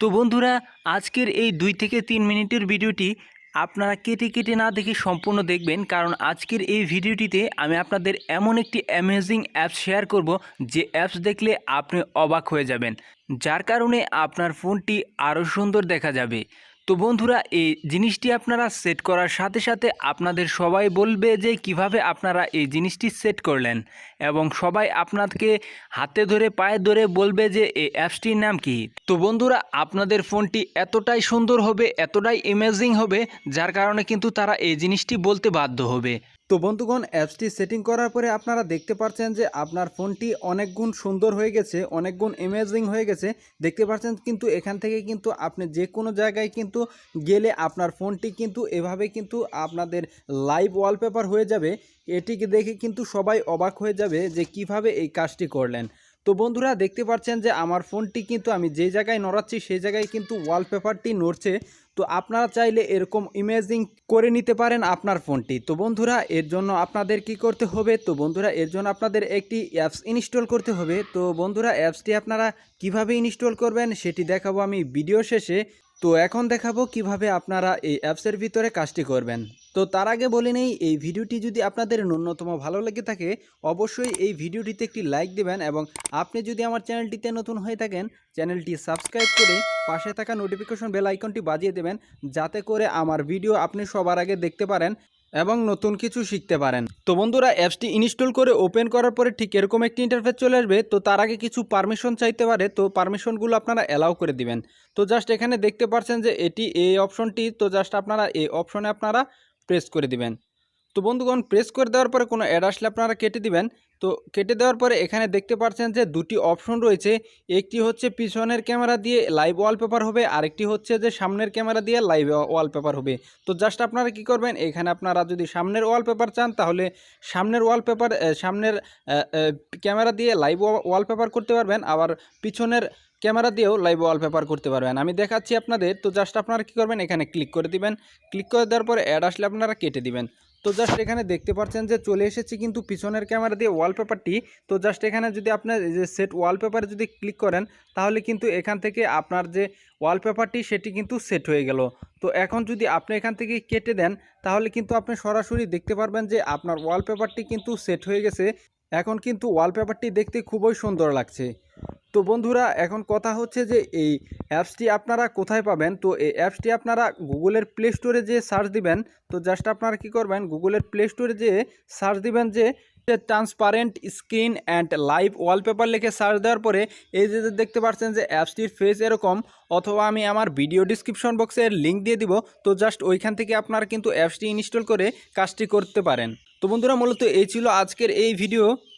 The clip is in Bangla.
তো বন্ধুরা, আজকের এই দুই থেকে তিন মিনিটের ভিডিওটি আপনারা কেটে কেটে না দেখে সম্পূর্ণ দেখবেন, কারণ আজকের এই ভিডিওটিতে আমি আপনাদের এমন একটি অ্যামেজিং অ্যাপস শেয়ার করব, যে অ্যাপস দেখলে আপনি অবাক হয়ে যাবেন। যার কারণে আপনার ফোনটি আরও সুন্দর দেখা যাবে। তো বন্ধুরা, এই জিনিসটি আপনারা সেট করার সাথে সাথে আপনাদের সবাই বলবে যে কীভাবে আপনারা এই জিনিসটি সেট করলেন এবং সবাই আপনাকে হাতে ধরে, পায়ে ধরে বলবে যে এই অ্যাপসটির নাম কি। তো বন্ধুরা, আপনাদের ফোনটি এতটাই সুন্দর হবে, এতটাই ইমেজিং হবে, যার কারণে কিন্তু তারা এই জিনিসটি বলতে বাধ্য হবে। তো বন্ধুগণ, অ্যাপসটি সেটিং করার পরে আপনারা দেখতে পাচ্ছেন যে আপনার ফোনটি অনেক গুণ সুন্দর হয়ে গেছে, অনেক গুণ ইমেজিং হয়ে গেছে। দেখতে পাচ্ছেন কিন্তু এখান থেকে কিন্তু আপনি যে কোনো জায়গায় কিন্তু গেলে আপনার ফোনটি কিন্তু এভাবে কিন্তু আপনাদের লাইভ ওয়ালপেপার হয়ে যাবে। এটিকে দেখে কিন্তু সবাই অবাক হয়ে যাবে যে কীভাবে এই কাজটি করলেন। তো বন্ধুরা দেখতে পাচ্ছেন যে আমার ফোনটি কিন্তু আমি যে জায়গায় নড়াচ্ছি, সেই জায়গায় কিন্তু ওয়ালপেপারটি নড়ছে। তো আপনারা চাইলে এরকম ইমেজিং করে নিতে পারেন আপনার ফোনটি। তো বন্ধুরা, এর জন্য আপনাদের কি করতে হবে? তো বন্ধুরা, এর জন্য আপনাদের একটি অ্যাপস ইনস্টল করতে হবে। তো বন্ধুরা অ্যাপসটি আপনারা কীভাবে ইনস্টল করবেন সেটি দেখাবো আমি ভিডিও শেষে। তো এখন দেখাবো কীভাবে আপনারা এই অ্যাপসের ভিতরে কাজটি করবেন। তো তার আগে বলে নেই, এই ভিডিওটি যদি আপনাদের ন্যূনতম ভালো লেগে থাকে, অবশ্যই এই ভিডিওটিতে একটি লাইক দেবেন এবং আপনি যদি আমার চ্যানেলটিতে নতুন হয়ে থাকেন, চ্যানেলটি সাবস্ক্রাইব করে পাশে থাকা নোটিফিকেশন বেল আইকনটি বাজিয়ে দেবেন, যাতে করে আমার ভিডিও আপনি সবার আগে দেখতে পারেন এবং নতুন কিছু শিখতে পারেন। তো বন্ধুরা, অ্যাপসটি ইনস্টল করে ওপেন করার পরে ঠিক এরকম একটি ইন্টারফেস চলে আসবে। তো তার আগে কিছু পারমিশন চাইতে পারে, তো পারমিশনগুলো আপনারা অ্যালাউ করে দিবেন। তো জাস্ট এখানে দেখতে পাচ্ছেন যে এটি এই অপশনটি তো জাস্ট আপনারা এই অপশনে আপনারা প্রেস করে দিবেন। তো বন্ধুগণ প্রেস করে দেওয়ার পরে কোনো অ্যাড আসলে আপনারা কেটে দিবেন। তো কেটে দেওয়ার পরে এখানে দেখতে পাচ্ছেন যে দুটি অপশন রয়েছে। একটি হচ্ছে পিছনের ক্যামেরা দিয়ে লাইভ ওয়ালপেপার হবে, আরেকটি হচ্ছে যে সামনের ক্যামেরা দিয়ে লাইভ ওয়ালপেপার হবে। তো জাস্ট আপনারা কি করবেন, এখানে আপনারা যদি সামনের ওয়ালপেপার চান, তাহলে সামনের ওয়ালপেপার সামনের ক্যামেরা দিয়ে লাইভ ওয়ালপেপার করতে পারবেন, আবার পিছনের ক্যামেরা দিয়েও লাইভ ওয়ালপেপার করতে পারবেন। আমি দেখাচ্ছি আপনাদের, তো জাস্ট আপনারা কী করবেন, এখানে ক্লিক করে দিবেন। ক্লিক করে দেওয়ার পরে অ্যাড আসলে আপনারা কেটে দিবেন। তো জাস্ট এখানে দেখতে পাচ্ছেন যে চলে এসেছে কিন্তু পিছনের ক্যামেরা দিয়ে ওয়ালপেপারটি তো জাস্ট এখানে যদি আপনার যে সেট ওয়ালপেপারে যদি ক্লিক করেন, তাহলে কিন্তু এখান থেকে আপনার যে ওয়ালপেপারটি সেটি কিন্তু সেট হয়ে গেল। তো এখন যদি আপনি এখান থেকে কেটে দেন, তাহলে কিন্তু আপনি সরাসরি দেখতে পারবেন যে আপনার ওয়ালপেপারটি কিন্তু সেট হয়ে গেছে। এখন কিন্তু ওয়ালপেপারটি দেখতে খুবই সুন্দর লাগছে। তো বন্ধুরা, এখন কথা হচ্ছে যে এই অ্যাপসটি আপনারা কোথায় পাবেন? তো এই অ্যাপসটি আপনারা গুগলের প্লে স্টোরে যে সার্চ দিবেন। তো জাস্ট আপনারা কি করবেন? গুগলের প্লে স্টোরে যে সার্চ দিবেন যে transparent screen and live wallpaper লিখে সার্চ দেওয়ার পরে এই যে দেখতে পাচ্ছেন যে অ্যাপসটির ফেস এরকম, অথবা আমি আমার ভিডিও ডিসক্রিপশন বক্সের লিঙ্ক দিয়ে দিব। তো জাস্ট ওইখান থেকে আপনারা কিন্তু অ্যাপসটি ইনস্টল করে কাজটি করতে পারেন। তো বন্ধুরা, মূলত এই ছিল আজকের এই ভিডিও।